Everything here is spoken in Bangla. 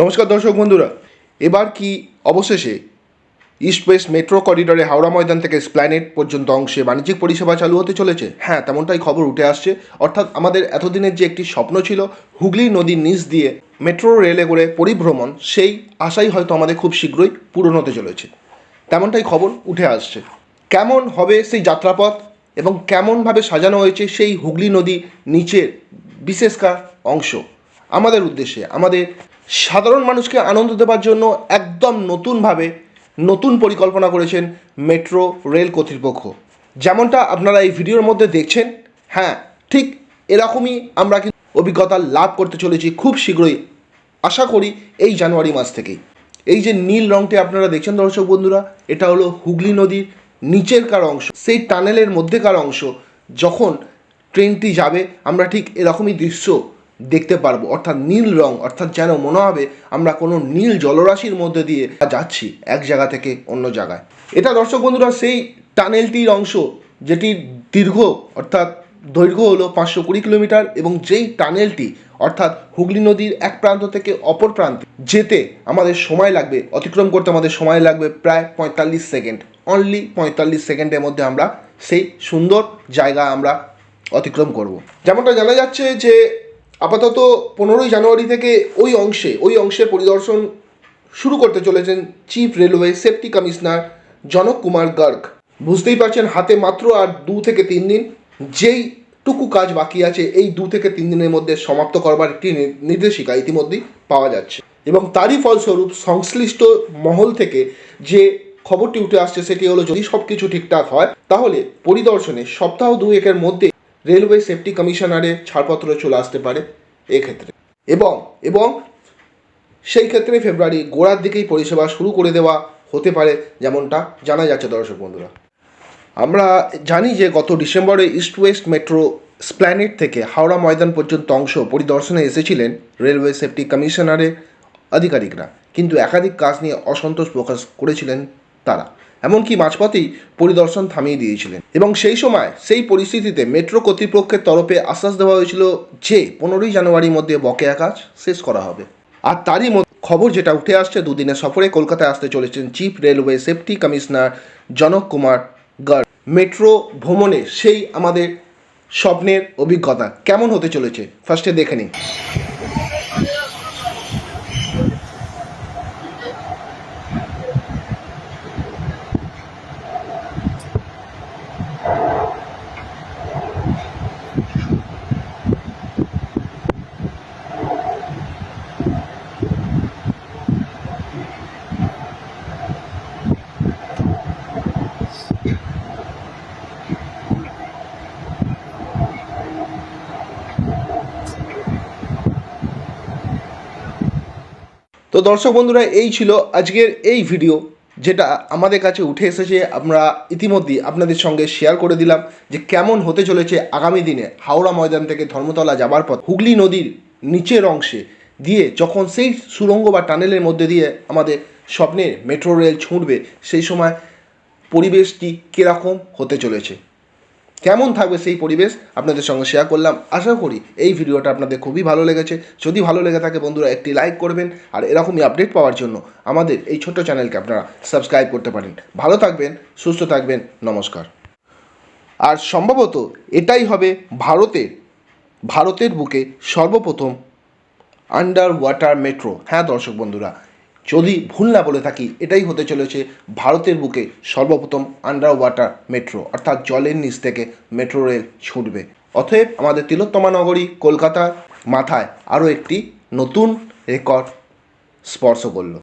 নমস্কার দর্শক বন্ধুরা, এবার কি অবশেষে ইস্ট মেট্রো করিডরে হাওড়া ময়দান থেকে স্প্ল্যানেট পর্যন্ত অংশে বাণিজ্যিক পরিষেবা চালু হতে চলেছে। হ্যাঁ তেমনটাই খবর উঠে আসছে। অর্থাৎ আমাদের এতদিনের যে একটি স্বপ্ন ছিল, হুগলি নদীর নিচ দিয়ে মেট্রো রেলে করে পরিভ্রমণ, সেই আশাই হয়তো আমাদের খুব শীঘ্রই পূরণ হতে চলেছে। তেমনটাই খবর উঠে আসছে। কেমন হবে সেই যাত্রাপথ এবং কেমনভাবে সাজানো হয়েছে সেই হুগলি নদী নিচের বিশেষকার অংশ? আমাদের উদ্দেশ্যে, আমাদের সাধারণ মানুষকে আনন্দ দেওয়ার জন্য একদম নতুনভাবে নতুন পরিকল্পনা করেছেন মেট্রো রেল কর্তৃপক্ষ। যেমনটা আপনারা এই ভিডিওর মধ্যে দেখছেন হ্যাঁ ঠিক এরকমই আমরা কিন্তু অভিজ্ঞতা লাভ করতে চলেছি খুব শীঘ্রই। আশা করি এই জানুয়ারি মাস থেকেই। এই যে নীল রংটি আপনারা দেখছেন দর্শক বন্ধুরা, এটা হলো হুগলি নদীর নিচেরকার অংশ। সেই টানেলের মধ্যেকার অংশ যখন ট্রেনটি যাবে, আমরা ঠিক এরকমই দৃশ্য দেখতে পারব। অর্থাৎ নীল রং, অর্থাৎ যেন মনে হবে আমরা কোনো নীল জলরাশির মধ্যে দিয়ে যাচ্ছি এক জায়গা থেকে অন্য জায়গায়। এটা দর্শক বন্ধুরা সেই টানেলটির অংশ যেটি দীর্ঘ, অর্থাৎ দৈর্ঘ্য হলো পাঁচশো কুড়ি কিলোমিটার এবং যেই টানেলটি, অর্থাৎ হুগলি নদীর এক প্রান্ত থেকে অপর প্রান্তে যেতে আমাদের সময় লাগবে, অতিক্রম করতে আমাদের সময় লাগবে প্রায় পঁয়তাল্লিশ সেকেন্ড। অনলি পঁয়তাল্লিশ সেকেন্ডের মধ্যে আমরা সেই সুন্দর জায়গা আমরা অতিক্রম করব। যেমনটা জানা যাচ্ছে যে আপাতত পনেরোই জানুয়ারি থেকে ওই অংশে ওই অংশে পরিদর্শন শুরু করতে চলেছেন চিফ রেলওয়ে সেফটি কমিশনার জনক কুমার গার্গ। বুঝতেই পারছেন, হাতে মাত্র আর দু থেকে তিন দিন, যেই টুকু কাজ বাকি আছে, এই দু থেকে তিন দিনের মধ্যে সমাপ্ত করবার একটি নির্দেশিকা ইতিমধ্যেই পাওয়া যাচ্ছে। এবং তারই ফলস্বরূপ সংশ্লিষ্ট মহল থেকে যে খবরটি উঠে আসছে, সেটি হলো যদি সব কিছু ঠিকঠাক হয়, তাহলে পরিদর্শনে সপ্তাহ দুয়েকের মধ্যে রেলওয়ে সেফটি কমিশনারের ছাড়পত্র চলে আসতে পারে এক্ষেত্রে। এবং এবং সেই ক্ষেত্রে ফেব্রুয়ারি গোড়ার দিকেই পরিষেবা শুরু করে দেওয়া হতে পারে যেমনটা জানা যাচ্ছে দর্শক বন্ধুরা। আমরা জানি যে গত ডিসেম্বরে ইস্ট ওয়েস্ট মেট্রো স্প্ল্যানেট থেকে হাওড়া ময়দান পর্যন্ত অংশ পরিদর্শনে এসেছিলেন রেলওয়ে সেফটি কমিশনারের আধিকারিকরা। কিন্তু একাধিক কাজ নিয়ে অসন্তোষ প্রকাশ করেছিলেন তারা। এমনকি মাঝপথেই পরিদর্শন থামিয়ে দিয়েছিলেন। এবং সেই সময় সেই পরিস্থিতিতে মেট্রো কর্তৃপক্ষের তরফে আশ্বাস দেওয়া হয়েছিল যে, পনেরোই জানুয়ারির মধ্যে বকেয়া কাজ শেষ করা হবে। আর তারই খবর যেটা উঠে আসছে, দুদিনের সফরে কলকাতায় আসতে চলেছেন চিফ রেলওয়ে সেফটি কমিশনার জনক কুমার গার্গ মেট্রো ভ্রমণে সেই আমাদের স্বপ্নের অভিজ্ঞতা কেমন হতে চলেছে? ফার্স্টে দেখে নিন। তো দর্শক বন্ধুরা, এই ছিল আজকের এই ভিডিও, যেটা আমাদের কাছে উঠে এসেছে। আমরা ইতিমধ্যেই আপনাদের সঙ্গে শেয়ার করে দিলাম যে কেমন হতে চলেছে আগামী দিনে হাওড়া ময়দান থেকে ধর্মতলা যাবার পথ। হুগলি নদীর নিচের অংশে দিয়ে যখন সেই সুড়ঙ্গ বা টানেলের মধ্যে দিয়ে আমাদের স্বপ্নের মেট্রো রেল ছুটবে সেই সময় পরিবেশটি কীরকম হতে চলেছে? কেমন থাকবে সেই পরিবেশ? আপনাদের সঙ্গে শেয়ার করলাম। আশা করি এই ভিডিওটা আপনাদের খুবই ভালো লেগেছে। যদি ভালো লেগে থাকে বন্ধুরা, একটি লাইক করবেন আর এরকমই আপডেট পাওয়ার জন্য আমাদের এই ছোট্ট চ্যানেলকে আপনারা সাবস্ক্রাইব করতে পারেন। ভালো থাকবেন, সুস্থ থাকবেন, নমস্কার। আর সম্ভবত এটাই হবে ভারতের ভারতের বুকে সর্বপ্রথম আন্ডার ওয়াটার মেট্রো হ্যাঁ দর্শক বন্ধুরা যদি ভুল না বলে থাকি, এটাই হতে চলেছে ভারতের বুকে সর্বপ্রথম আন্ডার ওয়াটার মেট্রো অর্থাৎ জলের নিচ থেকে মেট্রো রেল ছুটবে। অতএব আমাদের তিলোত্তমা নগরী, কলকাতার মাথায় আরও একটি নতুন রেকর্ড স্পর্শ করল।